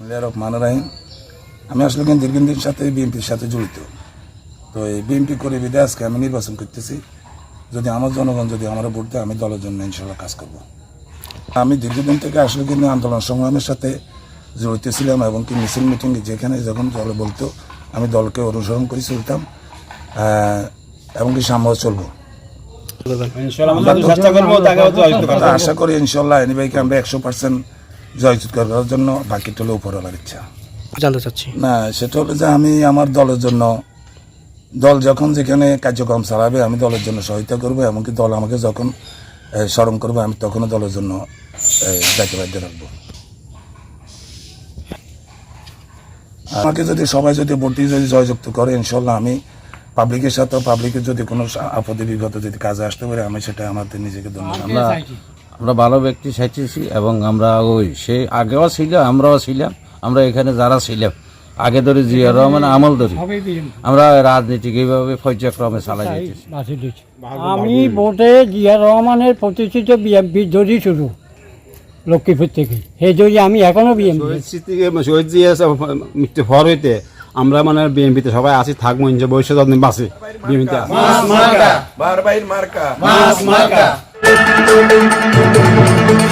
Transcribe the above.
রহমানির রহিম। আমি আসলে কিন্তু দীর্ঘদিন সাথে বিএনপির সাথে জড়িত। তো এই বিএনপি করে বিদে আজকে আমি নির্বাচন করতেছি। যদি আমার জনগণ যদি আমার ভোট দেয় আমি দলের জন্য ইনশাল্লাহ কাজ করব। আমি দীর্ঘদিন থেকে আসলে কিন্তু আন্দোলন সংগ্রামের সাথে জড়িত ছিলাম এবং কি মিছিল মিটিংয়ে যেখানে যখন দল বলতো আমি দলকে অনুসরণ করে চলতাম এবং কি সামনে চলবো। আশা করি ইনশাল্লাহ এনিভাইকে আমরা একশো পার্সেন্ট জয়যুক্ত করার জন্য বাকিটা হলো উপরওয়ালার ইচ্ছা। জানতে চাচ্ছি। না সেটা হলো যে আমি আমার দলের জন্য দল যখন যেখানে কার্যক্রম চালাবে আমি দলের জন্য সহায়তা করব এমনকি দল আমাকে যখন স্মরণ করবে আমি তখনও দলের জন্য যাইতে বাধ্য রাখব। আমাকে যদি সবাই যদি ভোটটি যদি জয়যুক্ত করে ইনশাল্লাহ আমি পাবলিকের সাথে পাবলিকের যদি কোনো আপদে বিপদে যদি কাজে আসতে পারে আমি সেটা আমাদের নিজেকে ধন্য আমরা আমরা ভালো ব্যক্তি চাইতেছি এবং আমরা ওই সে আগেও ছিল আমরাও ছিলাম আমরা এখানে যারা ছিলাম আগে ধরে জিয়া রহমান আমল ধরি। আমরা রাজনীতিক এইভাবে পর্যায়ক্রমে চালাই যাইতেছি আমি ভোটে জিয়া রহমানের প্রতিষ্ঠিত বিএমপি জড়ি শুরু লক্ষ্মীপুর থেকে সেই জড়ি আমি এখনও বিএমপি। শহীদ স্মৃতিকে জিয়া মৃত্যু হওয়ার হইতে আমরা মানে বিএনপিতে সবাই আছি থাকব ভবিষ্যৎ বাঁচে। বিএনপিতে Thank you.